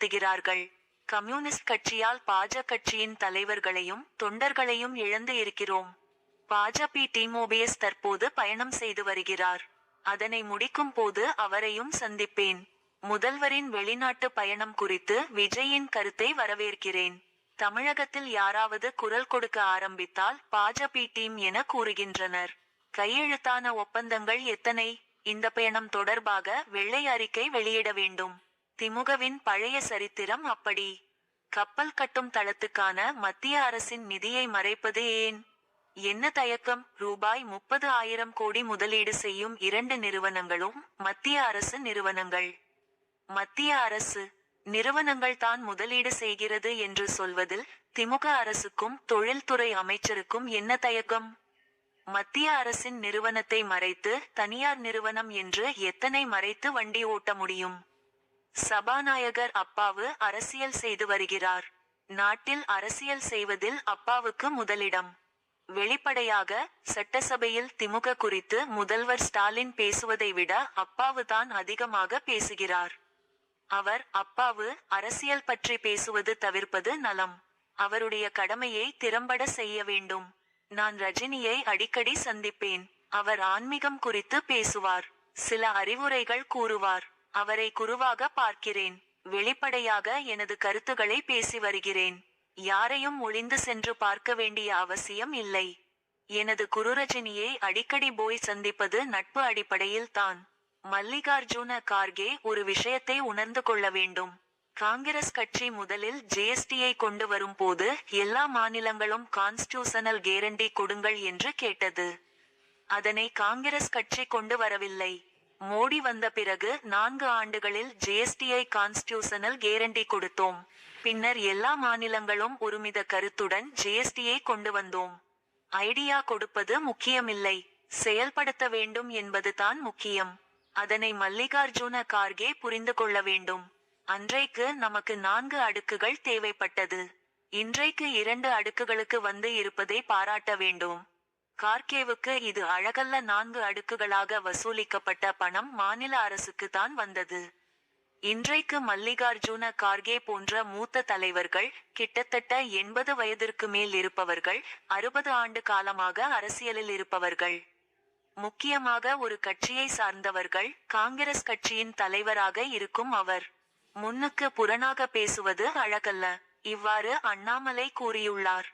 சுத்துகிறார்கள் communist கட்சியால் பாஜ கட்சியின் தலைவர்களையும் தொண்டர்களையும் இழந்து இருக்கிறோம். பாஜபி டிமோபியஸ் தற்போது பயணம் செய்து வருகிறார். அதனை முடிக்கும் போது அவரையும் சந்திப்பேன். முதல்வரின் வெளிநாட்டு பயணம் குறித்து விஜயின் கருத்தை வரவேற்கிறேன். தமிழகத்தில் யாராவது குரல் கொடுக்க ஆரம்பித்தால் பாஜபி டீம் என கூறுகின்றனர். கையெழுத்தான ஒப்பந்தங்கள் எத்தனை? இந்த பயணம் தொடர்பாக வெள்ளை அறிக்கை வெளியிட வேண்டும். திமுகவின் பழைய சரித்திரம் அப்படி. கப்பல் கட்டும் தளத்துக்கான மத்திய அரசின் நிதியை மறைப்பது ஏன்? என்ன தயக்கம்? ரூபாய் முப்பது ஆயிரம் கோடி முதலீடு செய்யும் இரண்டு நிறுவனங்களும் மத்திய அரசு நிறுவனங்கள். மத்திய அரசு நிறுவனங்கள் தான் முதலீடு செய்கிறது என்று சொல்வதில் திமுக அரசுக்கும் தொழில்துறை அமைச்சருக்கும் என்ன தயக்கம்? மத்திய அரசின் நிறுவனத்தை மறைத்து தனியார் நிறுவனம் என்று எத்தனை மறைத்து வண்டி ஓட்ட முடியும்? சபாநாயகர் அப்பாவு அரசியல் செய்து வருகிறார். நாட்டில் அரசியல் செய்வதில் அப்பாவுக்கு முதலிடம். வெளிப்படையாக சட்டசபையில் திமுக குறித்து முதல்வர் ஸ்டாலின் பேசுவதை விட அப்பாவு தான் அதிகமாக பேசுகிறார். அவர் அப்பாவு அரசியல் பற்றி பேசுவது தவிர்ப்பது நலம். அவருடைய கடமையை திறம்பட செய்ய வேண்டும். நான் ரஜினியை அடிக்கடி சந்திப்பேன். அவர் ஆன்மீகம் குறித்து பேசுவார். சில அறிவுரைகள் கூறுவார். அவரை குருவாக பார்க்கிறேன். வெளிப்படையாக எனது கருத்துகளை பேசி வருகிறேன். யாரையும் ஒளிந்து சென்று பார்க்க வேண்டிய அவசியம் இல்லை. எனது குருரஜினியை அடிக்கடி போய் சந்திப்பது நட்பு அடிப்படையில் தான். மல்லிகார்ஜுன கார்கே ஒரு விஷயத்தை உணர்ந்து கொள்ள வேண்டும். காங்கிரஸ் கட்சி முதலில் ஜிஎஸ்டியை கொண்டு வரும் போது எல்லா மாநிலங்களும் கான்ஸ்டியூஷனல் கேரண்டி கொடுங்கள் என்று கேட்டது. அதனை காங்கிரஸ் கட்சி கொண்டு வரவில்லை. மோடி வந்த பிறகு நான்கு ஆண்டுகளில் ஜிஎஸ்டியை கான்ஸ்டியூஷனல் கேரண்டி கொடுத்தோம். பின்னர் எல்லா மாநிலங்களும் ஒருமித கருத்துடன் ஜிஎஸ்டியை கொண்டு வந்தோம். ஐடியா கொடுப்பது முக்கியமில்லை. செயல்படுத்த வேண்டும் என்பதுதான் முக்கியம். அதனை மல்லிகார்ஜுன கார்கே புரிந்து கொள்ள வேண்டும். அன்றைக்கு நமக்கு நான்கு அடுக்குகள் தேவைப்பட்டது. இன்றைக்கு இரண்டு அடுக்குகளுக்கு வந்து இருப்பதை பாராட்ட வேண்டும். கார்கேவுக்கு இது அழகல்ல நான்கு அடுக்குகளாக வசூலிக்கப்பட்ட பணம் மாநில அரசுக்கு தான் வந்தது. இன்றைக்கு மல்லிகார்ஜுன கார்கே போன்ற மூத்த தலைவர்கள் கிட்டத்தட்ட எண்பது வயதிற்கு மேல் இருப்பவர்கள் அறுபது ஆண்டு காலமாக அரசியலில் இருப்பவர்கள். முக்கியமாக ஒரு கட்சியை சார்ந்தவர்கள் காங்கிரஸ் கட்சியின் தலைவராக இருக்கும் அவர். முன்னுக்கு புறனாக பேசுவது அழகல்ல. இவ்வாறு அண்ணாமலை கூறியுள்ளார்.